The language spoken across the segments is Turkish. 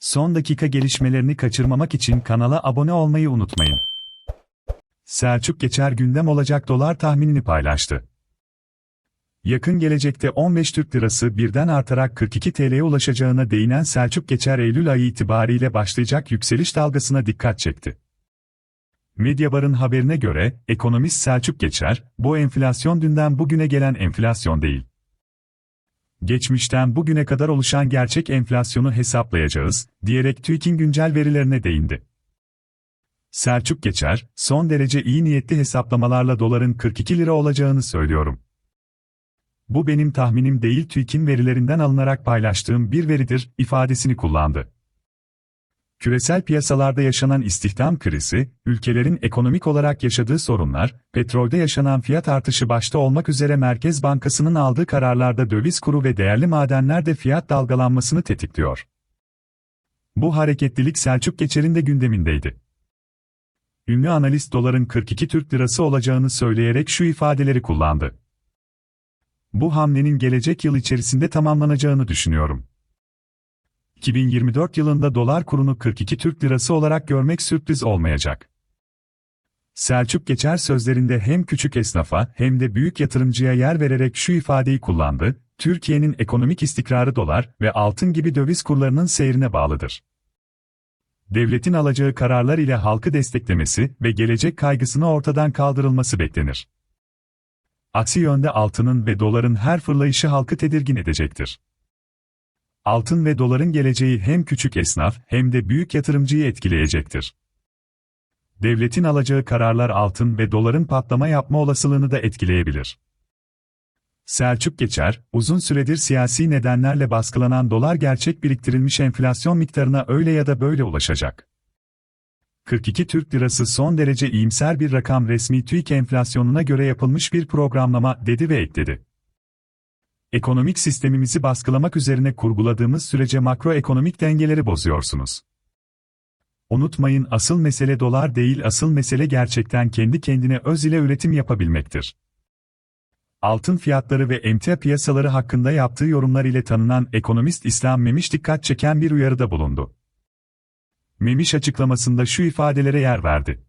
Son dakika gelişmelerini kaçırmamak için kanala abone olmayı unutmayın. Selçuk Geçer gündem olacak dolar tahminini paylaştı. Yakın gelecekte 15 Türk Lirası birden artarak 42 TL'ye ulaşacağına değinen Selçuk Geçer Eylül ayı itibariyle başlayacak yükseliş dalgasına dikkat çekti. Medyabar'ın haberine göre, ekonomist Selçuk Geçer, bu enflasyon dünden bugüne gelen enflasyon değil. Geçmişten bugüne kadar oluşan gerçek enflasyonu hesaplayacağız, diyerek TÜİK'in güncel verilerine değindi. Selçuk Geçer, son derece iyi niyetli hesaplamalarla doların 42 lira olacağını söylüyorum. Bu benim tahminim değil TÜİK'in verilerinden alınarak paylaştığım bir veridir, ifadesini kullandı. Küresel piyasalarda yaşanan istihdam krizi, ülkelerin ekonomik olarak yaşadığı sorunlar, petrolde yaşanan fiyat artışı başta olmak üzere Merkez Bankası'nın aldığı kararlarda döviz kuru ve değerli madenlerde fiyat dalgalanmasını tetikliyor. Bu hareketlilik Selçuk Geçer'in de gündemindeydi. Ünlü analist doların 42 Türk lirası olacağını söyleyerek şu ifadeleri kullandı. Bu hamlenin gelecek yıl içerisinde tamamlanacağını düşünüyorum. 2024 yılında dolar kurunu 42 Türk lirası olarak görmek sürpriz olmayacak. Selçuk Geçer sözlerinde hem küçük esnafa hem de büyük yatırımcıya yer vererek şu ifadeyi kullandı, Türkiye'nin ekonomik istikrarı dolar ve altın gibi döviz kurlarının seyrine bağlıdır. Devletin alacağı kararlar ile halkı desteklemesi ve gelecek kaygısını ortadan kaldırılması beklenir. Aksi yönde altının ve doların her fırlayışı halkı tedirgin edecektir. Altın ve doların geleceği hem küçük esnaf hem de büyük yatırımcıyı etkileyecektir. Devletin alacağı kararlar altın ve doların patlama yapma olasılığını da etkileyebilir. Selçuk Geçer, uzun süredir siyasi nedenlerle baskılanan dolar gerçek biriktirilmiş enflasyon miktarına öyle ya da böyle ulaşacak. 42 Türk Lirası son derece iyimser bir rakam resmi TÜİK enflasyonuna göre yapılmış bir programlama dedi ve ekledi. Ekonomik sistemimizi baskılamak üzerine kurguladığımız sürece makroekonomik dengeleri bozuyorsunuz. Unutmayın asıl mesele dolar değil asıl mesele gerçekten kendi kendine öz ile üretim yapabilmektir. Altın fiyatları ve emtia piyasaları hakkında yaptığı yorumlar ile tanınan ekonomist İslam Memiş dikkat çeken bir uyarıda bulundu. Memiş açıklamasında şu ifadelere yer verdi.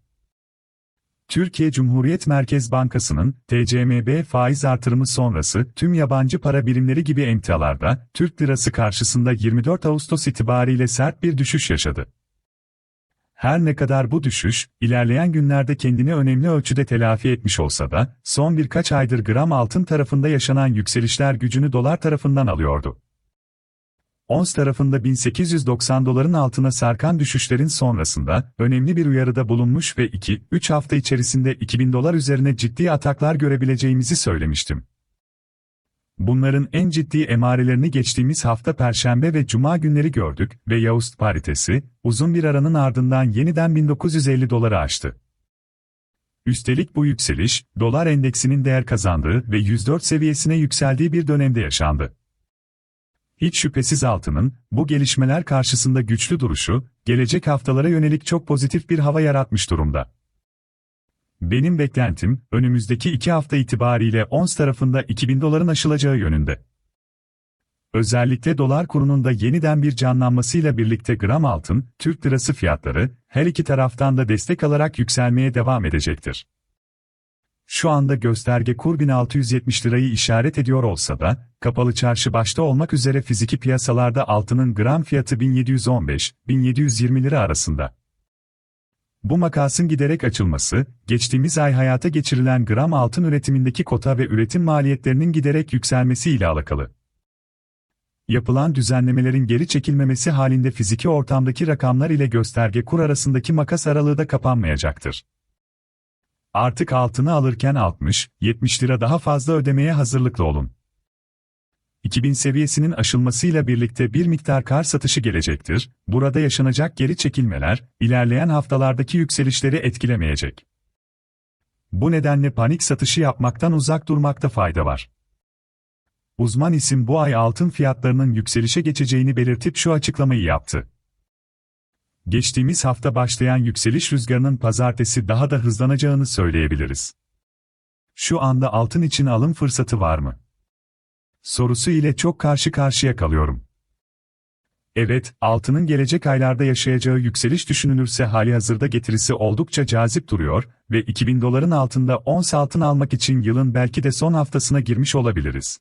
Türkiye Cumhuriyet Merkez Bankası'nın TCMB faiz artırımı sonrası tüm yabancı para birimleri gibi emtialarda Türk lirası karşısında 24 Ağustos itibariyle sert bir düşüş yaşadı. Her ne kadar bu düşüş, ilerleyen günlerde kendini önemli ölçüde telafi etmiş olsa da, son birkaç aydır gram altın tarafında yaşanan yükselişler gücünü dolar tarafından alıyordu. Ons tarafında 1890 doların altına sarkan düşüşlerin sonrasında, önemli bir uyarıda bulunmuş ve 2-3 hafta içerisinde 2000 dolar üzerine ciddi ataklar görebileceğimizi söylemiştim. Bunların en ciddi emarelerini geçtiğimiz hafta Perşembe ve Cuma günleri gördük ve Yaust paritesi, uzun bir aranın ardından yeniden 1950 doları aştı. Üstelik bu yükseliş, dolar endeksinin değer kazandığı ve 104 seviyesine yükseldiği bir dönemde yaşandı. Hiç şüphesiz altının, bu gelişmeler karşısında güçlü duruşu, gelecek haftalara yönelik çok pozitif bir hava yaratmış durumda. Benim beklentim, önümüzdeki iki hafta itibariyle ons tarafında 2000 doların aşılacağı yönünde. Özellikle dolar kurunun da yeniden bir canlanmasıyla birlikte gram altın, Türk lirası fiyatları, her iki taraftan da destek alarak yükselmeye devam edecektir. Şu anda gösterge kur 1670 lirayı işaret ediyor olsa da, kapalı çarşı başta olmak üzere fiziki piyasalarda altının gram fiyatı 1715-1720 lira arasında. Bu makasın giderek açılması, geçtiğimiz ay hayata geçirilen gram altın üretimindeki kota ve üretim maliyetlerinin giderek yükselmesi ile alakalı. Yapılan düzenlemelerin geri çekilmemesi halinde fiziki ortamdaki rakamlar ile gösterge kur arasındaki makas aralığı da kapanmayacaktır. Artık altını alırken 60-70 lira daha fazla ödemeye hazırlıklı olun. 2000 seviyesinin aşılmasıyla birlikte bir miktar kar satışı gelecektir, burada yaşanacak geri çekilmeler, ilerleyen haftalardaki yükselişleri etkilemeyecek. Bu nedenle panik satışı yapmaktan uzak durmakta fayda var. Uzman isim bu ay altın fiyatlarının yükselişe geçeceğini belirtip şu açıklamayı yaptı. Geçtiğimiz hafta başlayan yükseliş rüzgarının pazartesi daha da hızlanacağını söyleyebiliriz. Şu anda altın için alım fırsatı var mı? Sorusu ile çok karşı karşıya kalıyorum. Evet, altının gelecek aylarda yaşayacağı yükseliş düşünülürse hali hazırda getirisi oldukça cazip duruyor ve 2000 doların altında ons altın almak için yılın belki de son haftasına girmiş olabiliriz.